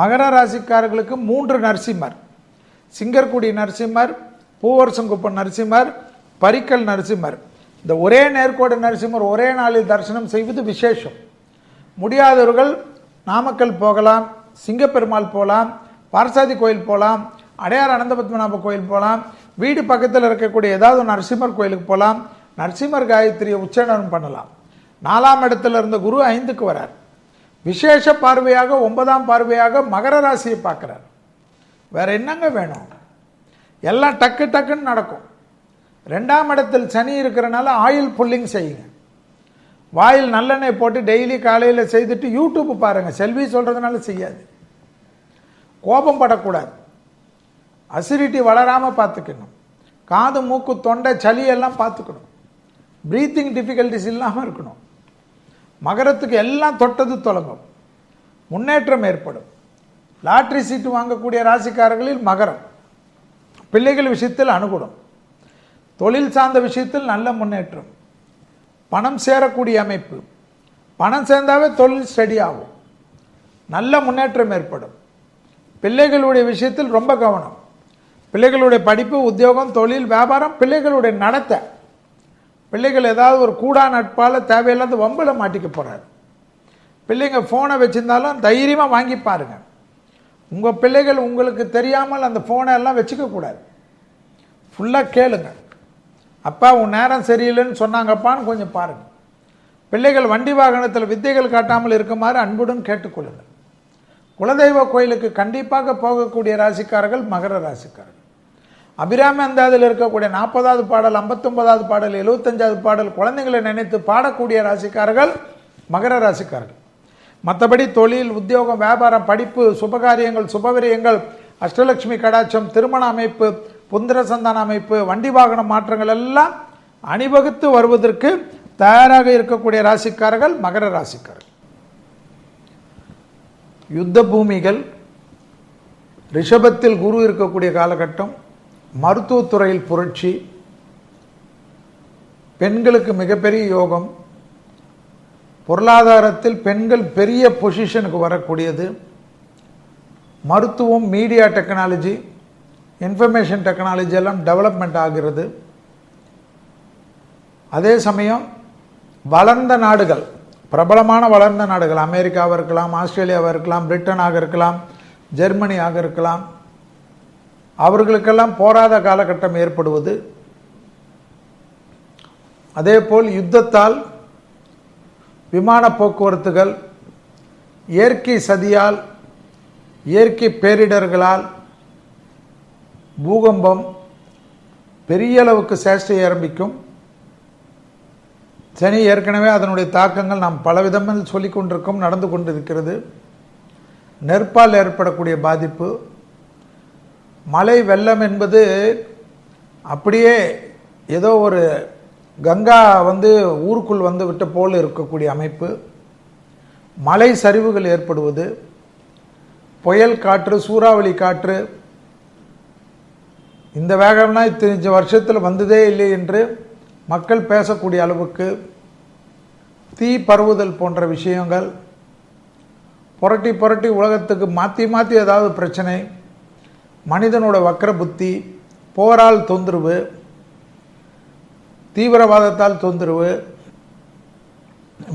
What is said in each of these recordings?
மகர ராசிக்காரர்களுக்கு மூன்று நரசிம்மர். சிங்கர்குடி நரசிம்மர் பூவரசங்குப்பம் நரசிம்மர் பரிக்கல் நரசிம்மர். இந்த ஒரே நேர்கோடு நரசிம்மர் ஒரே நாளில் தரிசனம் செய்வது விசேஷம். முடியாதவர்கள் நாமக்கல் போகலாம் சிங்கப்பெருமாள் போகலாம் பாரசாதி கோயில் போகலாம் அடையார் அனந்தபத்மநாப கோயில் போகலாம் வீடு பக்கத்தில் இருக்கக்கூடிய ஏதாவது ஒரு நரசிம்மர் கோயிலுக்கு போகலாம் நரசிம்மர் காயத்ரியை உச்சரணம் பண்ணலாம். நாலாம் இடத்துல இருந்த குரு ஐந்துக்கு வரார். விசேஷ பார்வையாக ஒன்பதாம் பார்வையாக மகர ராசியை பார்க்குறார். வேற என்னங்க வேணும்? எல்லாம் டக்கு டக்குன்னு நடக்கும். ரெண்டாம் இடத்தில் சனி இருக்கிறனால ஆயில் புல்லிங் செய்யுங்க. வாயில் நல்லெண்ணெய் போட்டு டெய்லி காலையில் செய்துட்டு யூடியூப் பாருங்கள் செல்வி சொல்கிறதுனால செய்யாது. கோபம் படக்கூடாது. அசிடிட்டி வளராமல் பார்த்துக்கணும். காது மூக்கு தொண்டை சளி எல்லாம் பார்த்துக்கணும். ப்ரீத்திங் டிஃபிகல்ட்டிஸ் இல்லாமல் இருக்கணும். மகரத்துக்கு எல்லாம் தொட்டது தொடங்கும் முன்னேற்றம் ஏற்படும். லாட்ரி சீட்டு வாங்கக்கூடிய ராசிக்காரர்களில் மகரம். பிள்ளைகள் விஷயத்தில் அனுகூலம் தொழில் சார்ந்த விஷயத்தில் நல்ல முன்னேற்றம். பணம் சேரக்கூடிய அமைப்பு. பணம் சேர்ந்தாவே தொழில் ஸ்டடி ஆகும் நல்ல முன்னேற்றம் ஏற்படும். பிள்ளைகளுடைய விஷயத்தில் ரொம்ப கவனம். பிள்ளைகளுடைய படிப்பு உத்தியோகம் தொழில் வியாபாரம் பிள்ளைகளுடைய நடத்தை. பிள்ளைகள் ஏதாவது ஒரு கூடா நட்பால் தேவையில்லாத வம்பில் மாட்டிக்க போகிறாரு பிள்ளைங்க ஃபோனை வச்சுருந்தாலும் தைரியமாக வாங்கி பாருங்க. உங்கள் பிள்ளைகள் உங்களுக்கு தெரியாமல் அந்த ஃபோனை எல்லாம் வச்சுக்கக்கூடாது ஃபுல்லாக கேளுங்க. அப்பா உன் நேரம் சரியில்லைன்னு சொன்னாங்கப்பான்னு கொஞ்சம் பாருங்கள் பிள்ளைகள் வண்டி வாகனத்தில் வித்தைகள் காட்டாமல் இருக்குமாறு அன்புடன் கேட்டுக்கொள்ளுங்கள் குலதெய்வ கோயிலுக்கு கண்டிப்பாக போகக்கூடிய ராசிக்காரர்கள் மகர ராசிக்காரர்கள். அபிராமி அந்தாதில் இருக்கக்கூடிய நாற்பதாவது பாடல் ஐம்பத்தொன்பதாவது பாடல் எழுபத்தஞ்சாவது பாடல் குழந்தைங்களை நினைத்து பாடக்கூடிய ராசிக்காரர்கள் மகர ராசிக்காரர்கள். மற்றபடி தொழில் உத்தியோகம் வியாபாரம் படிப்பு சுபகாரியங்கள் சுபவிரியங்கள் அஷ்டலட்சுமி கடாட்சம் திருமண அமைப்பு புந்திர சந்தான அமைப்பு வண்டி வாகன மாற்றங்கள் எல்லாம் அணிவகுத்து வருவதற்கு தயாராக இருக்கக்கூடிய ராசிக்காரர்கள் மகர ராசிக்காரர்கள். யுத்த பூமிகள் ரிஷபத்தில் குரு இருக்கக்கூடிய காலகட்டம் மருத்துவத்துறையில் புரட்சி பெண்களுக்கு மிகப்பெரிய யோகம் பொருளாதாரத்தில் பெண்கள் பெரிய பொசிஷனுக்கு வரக்கூடியது மருத்துவம் மீடியா டெக்னாலஜி இன்ஃபர்மேஷன் டெக்னாலஜி எல்லாம் டெவலப்மெண்ட் ஆகிறது. அதே சமயம் வளர்ந்த நாடுகள் பிரபலமான வளர்ந்த நாடுகள் அமெரிக்காவாக இருக்கலாம் ஆஸ்திரேலியாவாக இருக்கலாம் பிரிட்டனாக இருக்கலாம் ஜெர்மனியாக இருக்கலாம் அவர்களுக்கெல்லாம் போராத காலகட்டம் ஏற்படுவது. அதேபோல் யுத்தத்தால் விமான போக்குவரத்துகள் இயற்கை சதியால் இயற்கை பேரிடர்களால் பூகம்பம் பெரிய அளவுக்கு சேஷ்டை ஆரம்பிக்கும். சனி ஏற்கனவே அதனுடைய தாக்கங்கள் நாம் பலவிதமாக சொல்லிக் கொண்டிருக்கோம் நடந்து கொண்டிருக்கிறது. நெற்பால் ஏற்படக்கூடிய பாதிப்பு மழை வெள்ளம் என்பது அப்படியே ஏதோ ஒரு கங்கா வந்து ஊருக்குள் வந்து விட்ட போல் இருக்கக்கூடிய அமைப்பு. மலை சரிவுகள் ஏற்படுவது. புயல் காற்று சூறாவளி காற்று. இந்த வேகம்னா இத்தனை வருஷத்தில் வந்ததே இல்லை என்று மக்கள் பேசக்கூடிய அளவுக்கு தீ பரவுதல் போன்ற விஷயங்கள். புரட்டி புரட்டி உலகத்துக்கு மாற்றி மாற்றி ஏதாவது பிரச்சனை. மனிதனோட வக்கர புத்தி போரால் தொந்தரவு தீவிரவாதத்தால் தொந்தரவு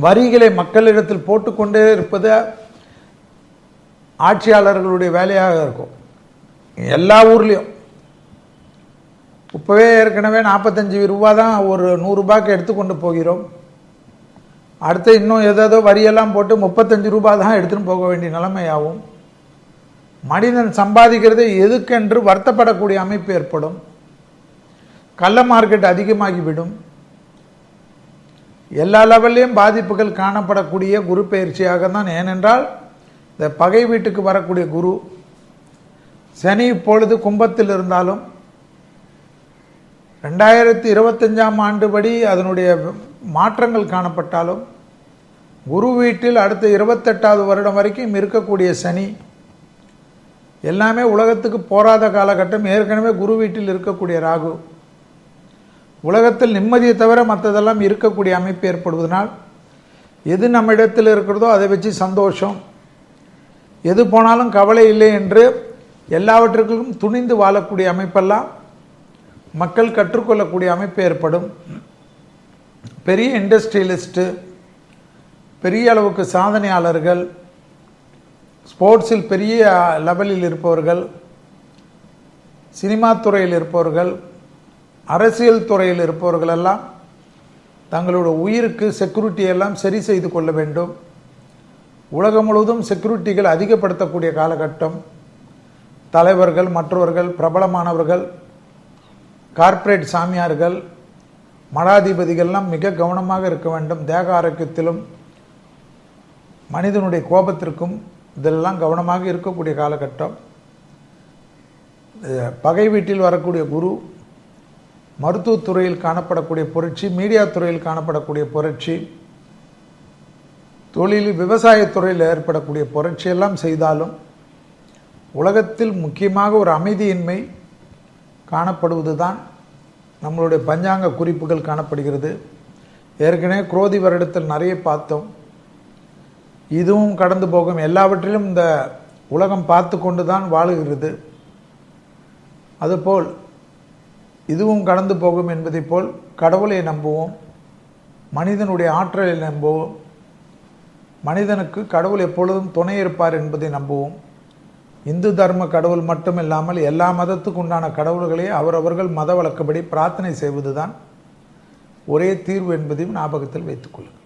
வரிகளை மக்களிடத்தில் போட்டுக்கொண்டே இருப்பது ஆட்சியாளர்களுடைய வேலையாக இருக்கும். எல்லா ஊர்லேயும். இப்போவே ஏற்கனவே நாற்பத்தஞ்சு ரூபா தான் ஒரு நூறுரூபாய்க்கு எடுத்துக்கொண்டு போகிறோம். அடுத்து இன்னும் ஏதேதோ வரியெல்லாம் போட்டு முப்பத்தஞ்சு ரூபா தான் எடுத்துன்னு போக வேண்டிய நிலைமையாகும். மனிதன் சம்பாதிக்கிறது எதுக்கென்று வருத்தப்படக்கூடிய அமைப்பு ஏற்படும். கள்ள மார்க்கெட் அதிகமாகிவிடும். எல்லா லெவல்லையும் பாதிப்புகள் காணப்படக்கூடிய குரு பயிற்சியாக தான் ஏனென்றால் இந்த பகை வீட்டுக்கு வரக்கூடிய குரு சனி இப்பொழுது கும்பத்தில் இருந்தாலும் ரெண்டாயிரத்தி இருபத்தஞ்சாம் ஆண்டு படி அதனுடைய மாற்றங்கள் காணப்பட்டாலும் குரு வீட்டில் அடுத்த இருபத்தெட்டாவது வருடம் வரைக்கும் இருக்கக்கூடிய சனி எல்லாமே உலகத்துக்கு போராத காலகட்டம். ஏற்கனவே குரு வீட்டில் இருக்கக்கூடிய ராகு. உலகத்தில் நிம்மதியை தவிர மற்றதெல்லாம் இருக்கக்கூடிய அமைப்பு ஏற்படுவதனால் எது நம்ம இடத்தில் இருக்கிறதோ அதை வச்சு சந்தோஷம். எது போனாலும் கவலை இல்லை என்று எல்லாவற்றுக்கும் துணிந்து வாழக்கூடிய அமைப்பெல்லாம் மக்கள் கற்றுக்கொள்ளக்கூடிய அமைப்பு ஏற்படும். பெரிய இண்டஸ்ட்ரியலிஸ்ட்டு பெரிய அளவுக்கு சாதனையாளர்கள் ஸ்போர்ட்ஸில் பெரிய லெவலில் இருப்பவர்கள் சினிமா துறையில் இருப்பவர்கள் அரசியல் துறையில் இருப்பவர்கள் எல்லாம் தங்களோட உயிருக்கு செக்யூரிட்டி எல்லாம் சரி செய்து கொள்ள வேண்டும். உலகம் முழுவதும் செக்யூரிட்டிகள் அதிகப்படுத்தக்கூடிய காலகட்டம். தலைவர்கள் மற்றவர்கள் பிரபலமானவர்கள் கார்ப்பரேட் சாமியார்கள் மடாதிபதிகள்லாம் மிக கவனமாக இருக்க வேண்டும். தேக ஆரோக்கியத்திலும் மனிதனுடைய கோபத்திற்கும் இதெல்லாம் கவனமாக இருக்கக்கூடிய காலகட்டம். பகை வீட்டில் வரக்கூடிய குரு மருத்துவத் துறையில் காணப்படக்கூடிய புரட்சி மீடியா துறையில் காணப்படக்கூடிய புரட்சி தொழில் விவசாயத்துறையில் ஏற்படக்கூடிய புரட்சி எல்லாம் செய்தாலும் உலகத்தில் முக்கியமாக ஒரு அமைதியின்மை காணப்படுவதுதான் நம்மளுடைய பஞ்சாங்க குறிப்புகள் காணப்படுகிறது. ஏற்கனவே குரோதி வருடத்தில் நிறைய பார்த்தோம். இதுவும் கடந்து போகும். எல்லாவற்றிலும் இந்த உலகம் பார்த்து கொண்டு தான் வாழுகிறது. அதுபோல் இதுவும் கடந்து போகும் என்பதைப் போல் கடவுளை நம்புவோம். மனிதனுடைய ஆற்றலை நம்புவோம். மனிதனுக்கு கடவுள் எப்பொழுதும் துணை இருப்பார் என்பதை நம்புவோம். இந்து தர்ம கடவுள் மட்டும் இல்லாமல் எல்லா மதத்துக்கு உண்டான கடவுள்களே அவரவர்கள் மத வழக்கப்படி பிரார்த்தனை செய்வதுதான் ஒரே தீர்வு என்பதையும் ஞாபகத்தில் வைத்துக் கொள்ளுங்கள்.